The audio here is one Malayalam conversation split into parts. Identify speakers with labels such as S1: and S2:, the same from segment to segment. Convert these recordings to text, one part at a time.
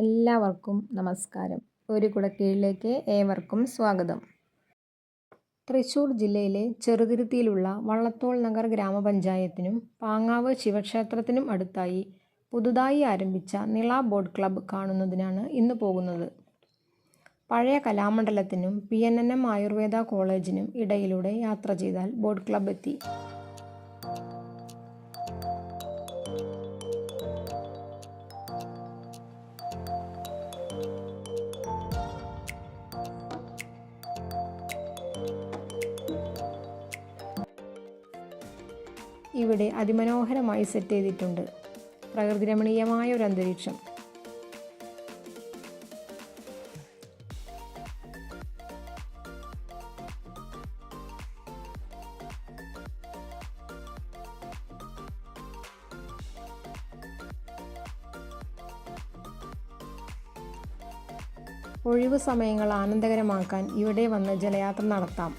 S1: എല്ലാവർക്കും നമസ്കാരം. ഒരു കുടക്കീഴിലേക്ക് ഏവർക്കും സ്വാഗതം. തൃശൂർ ജില്ലയിലെ ചെറുതുരുത്തിയിലുള്ള വള്ളത്തോൾ നഗർ ഗ്രാമപഞ്ചായത്തിനും പാങ്ങാവ് ശിവക്ഷേത്രത്തിനും അടുത്തായി പുതുതായി ആരംഭിച്ച നിള ബോട്ട് ക്ലബ്ബ് കാണുന്നതിനാണ് ഇന്ന് പോകുന്നത്. പഴയ കലാമണ്ഡലത്തിനും P N N M Ayurveda കോളേജിനും ഇടയിലൂടെ യാത്ര ചെയ്താൽ ബോട്ട് ക്ലബ്ബ് എത്തി. ഇവിടെ അതിമനോഹരമായി സെറ്റ് ചെയ്തിട്ടുണ്ട്. പ്രകൃതി രമണീയമായ ഒരു അന്തരീക്ഷം. ഒഴിവു സമയങ്ങൾ ആനന്ദകരമാക്കാൻ ഇവിടെ വന്ന് ജലയാത്ര നടത്താം.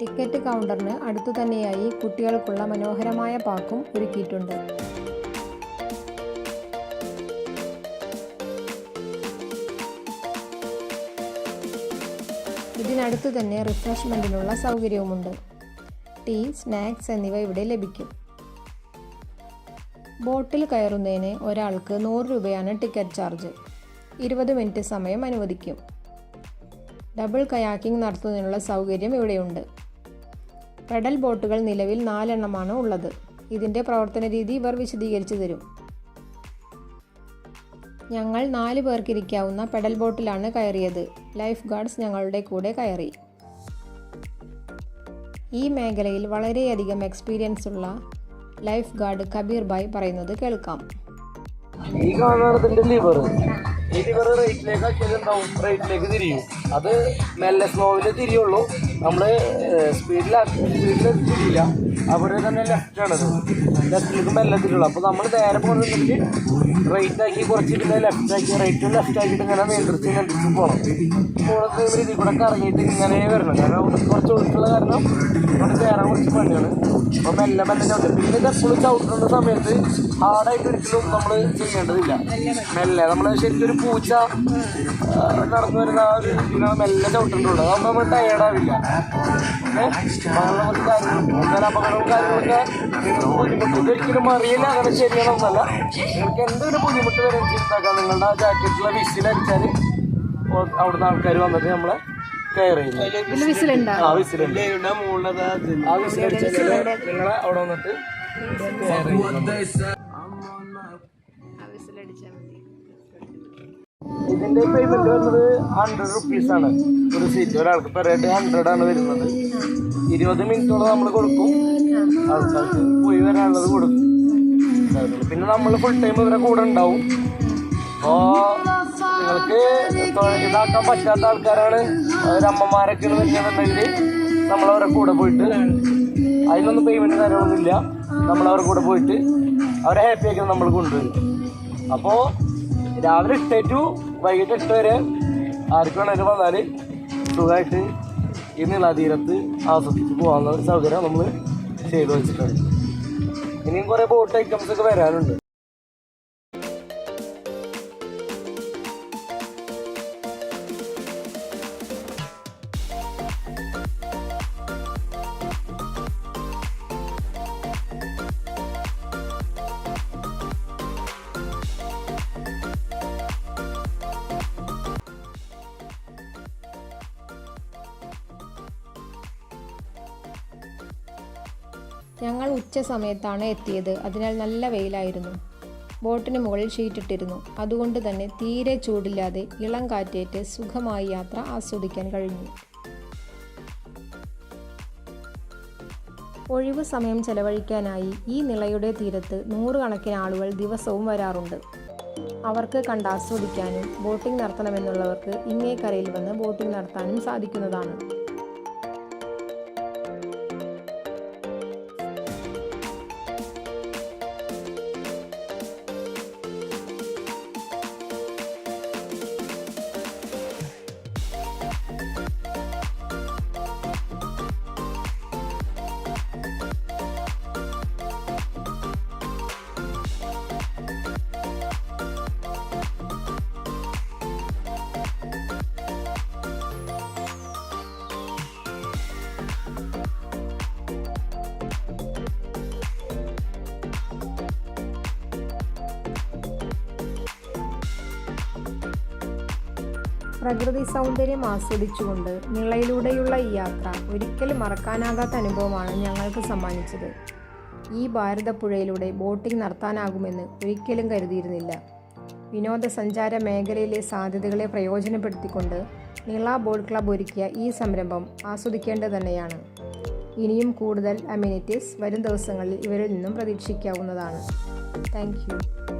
S1: ടിക്കറ്റ് കൗണ്ടറിന് അടുത്തു തന്നെയായി കുട്ടികൾക്കുള്ള മനോഹരമായ പാക്കും ഒരുക്കിയിട്ടുണ്ട്. ഇതിനടുത്തു തന്നെ റിഫ്രഷ്മെന്റിനുള്ള സൗകര്യവുമുണ്ട്. ടീ സ്നാക്സ് എന്നിവ ഇവിടെ ലഭിക്കും. ബോട്ടിൽ കയറുന്നതിന് ഒരാൾക്ക് നൂറ് രൂപയാണ് ടിക്കറ്റ് ചാർജ്. ഇരുപത് മിനിറ്റ് സമയം അനുവദിക്കും. ഡബിൾ കയാക്കിംഗ് നടത്തുന്നതിനുള്ള സൗകര്യം ഇവിടെയുണ്ട്. പെഡൽ ബോട്ടുകൾ നിലവിൽ നാലെണ്ണമാണ് ഉള്ളത്. ഇതിന്റെ പ്രവർത്തന രീതി ഇവർ വിശദീകരിച്ചു തരും. ഞങ്ങൾ നാല് പേർക്കിരിക്കാവുന്ന പെഡൽ ബോട്ടിലാണ് കയറിയത്. ലൈഫ് ഗാർഡ്സ് ഞങ്ങളുടെ കൂടെ കയറി. ഈ മേഖലയിൽ വളരെയധികം എക്സ്പീരിയൻസ് ഉള്ള ലൈഫ് ഗാർഡ് കബീർ ഭായ് പറയുന്നത് കേൾക്കാം.
S2: ഈ ലിവർ റേറ്റിലേക്ക് ആക്കിയാൽ എന്താവും റൈറ്റിലേക്ക് തിരിയും. അത് മെല്ലെ സ്ലോവിൽ തിരിയുള്ളൂ. നമ്മൾ സ്പീഡിലാക്കി സ്പീഡിൽ തിരിയില്ല. അവിടെ തന്നെ ലെഫ്റ്റാണ് ലെഫ്റ്റിലേക്ക് മെല്ലെ തിരിയുള്ളൂ. അപ്പോൾ നമ്മൾ നേരെ പോകുന്നുണ്ടെങ്കിൽ റൈറ്റ് ആക്കി കുറച്ചിട്ട് ലെഫ്റ്റ് ആക്കി റൈറ്റ് ലെഫ്റ്റ് ആക്കിയിട്ട് ഇങ്ങനെ നിയന്ത്രിച്ച് നിയന്ത്രിച്ച് പോകണം പോകുന്ന ടൈമിൽ ഇതിൽ കൂടെ കറങ്ങിയിട്ട് ഇങ്ങനെ വരണം. കാരണം കുറച്ച് ഒഴുക്കുള്ള കാരണം നമ്മൾ കയറാൻ കുറച്ച് പണിയാണ്. അപ്പോൾ മെല്ലെ മെല്ലെ ചവിട്ടും. പിന്നെ ഇത് എപ്പോഴും ചവിട്ടുന്ന സമയത്ത് ഹാർഡായിട്ട് ഒരിക്കലും നമ്മൾ ചെയ്യേണ്ടതില്ല. മെല്ലെ. നമ്മൾ ശരിക്കും പൂച്ച നടന്നു വരുന്ന ആ ഒരു ഇതിനാണ് മെല്ലെ ചവിട്ടിട്ടുള്ളത് അതാകുമ്പോൾ നമ്മൾ ടയേർഡാവില്ല എന്നാൽ അപകടവും കാര്യങ്ങളൊക്കെ ബുദ്ധിമുട്ട് ഒരിക്കലും അറിയില്ല. അങ്ങനെ ശരിയാണെന്നല്ല നിങ്ങൾക്ക് എന്തൊരു ബുദ്ധിമുട്ട് വരെ ചിന്താക്കാം നിങ്ങളുടെ ആ ജാക്കറ്റിലെ വിസിലടിച്ചാൽ അവിടുന്ന് ആൾക്കാർ വന്നിട്ട് നമ്മളെ കെയർ ചെയ്യും
S1: വിസിലുണ്ടോ?
S2: ആ വിസിലുണ്ട്. ആ വിസിലടിച്ചാൽ നിങ്ങളെ അവിടെ വന്നിട്ട് കെയർ ചെയ്യും ഇതിന്റെ പേയ്മെന്റ് വരുന്നത് ഹൺഡ്രഡ് റുപ്പീസ് ആണ്. ഒരു സീറ്റ് ഒരാൾക്ക് പെർ ഹെഡ് ഹൺഡ്രഡ് ആണ് വരുന്നത്. ഇരുപത് മിനിറ്റോളം നമ്മൾ കൊടുക്കും. ആൾക്കാർക്ക് പോയി വരാനുള്ളത് കൊടുക്കും. പിന്നെ നമ്മൾ ഫുൾ ടൈം ഇവരെ കൂടെ ഉണ്ടാവും. അപ്പോൾ നിങ്ങൾക്ക് ഇതാക്കാൻ പറ്റാത്ത ആൾക്കാരാണ്. അവരമ്മമാരൊക്കെ വരുന്നുണ്ടെങ്കിൽ നമ്മളവരെ കൂടെ പോയിട്ട് അതിനൊന്നും പേയ്മെന്റ് നമ്മൾ നമ്മളവരെ കൂടെ പോയിട്ട് അവരെ ഹാപ്പി ആക്കി നമ്മൾ കൊണ്ടുവരും. അപ്പോൾ രാവിലെ എട്ട് ടു വൈകിട്ട് എട്ട് വരെ ആർക്ക് വേണേലും വന്നാൽ സുഖമായിട്ട് ഈ നീളാതീരത്ത് ആസ്വദിച്ച് പോകാനുള്ള ഒരു സൗകര്യം നമ്മൾ ചെയ്തു വെച്ചിട്ടുണ്ട്. ഇനിയും കുറേ ബോട്ട് ഐറ്റംസ് ഒക്കെ വരാനുണ്ട്.
S1: ഞങ്ങൾ ഉച്ച സമയത്താണ് എത്തിയത്. അതിനാൽ നല്ല വെയിലായിരുന്നു. ബോട്ടിന് മുകളിൽ ഷീറ്റിട്ടിരുന്നു. അതുകൊണ്ട് തന്നെ തീരെ ചൂടില്ലാതെ ഇളം കാറ്റേറ്റ് സുഖമായി യാത്ര ആസ്വദിക്കാൻ കഴിഞ്ഞു. ഒഴിവ് സമയം ചെലവഴിക്കാനായി ഈ നിളയുടെ തീരത്ത് നൂറുകണക്കിന് ആളുകൾ ദിവസവും വരാറുണ്ട്. അവർക്ക് കണ്ട് ആസ്വദിക്കാനും ബോട്ടിംഗ് നടത്തണമെന്നുള്ളവർക്ക് ഇങ്ങേക്കരയിൽ വന്ന് ബോട്ടിംഗ് നടത്താനും സാധിക്കുന്നതാണ്. പ്രകൃതി സൗന്ദര്യം ആസ്വദിച്ചുകൊണ്ട് നിളയിലൂടെയുള്ള ഈ യാത്ര ഒരിക്കലും മറക്കാനാകാത്ത അനുഭവമാണ് ഞങ്ങൾക്ക് സമ്മാനിച്ചത്. ഈ ഭാരതപ്പുഴയിലൂടെ ബോട്ടിംഗ് നടത്താനാകുമെന്ന് ഒരിക്കലും കരുതിയിരുന്നില്ല. വിനോദസഞ്ചാര മേഖലയിലെ സാധ്യതകളെ പ്രയോജനപ്പെടുത്തിക്കൊണ്ട് നിള ബോട്ട് ക്ലബ് ഒരുക്കിയ ഈ സംരംഭം ആസ്വദിക്കേണ്ടത് തന്നെയാണ്. ഇനിയും കൂടുതൽ അമ്യൂണിറ്റീസ് വരും ദിവസങ്ങളിൽ ഇവരിൽ നിന്നും പ്രതീക്ഷിക്കാവുന്നതാണ്. താങ്ക്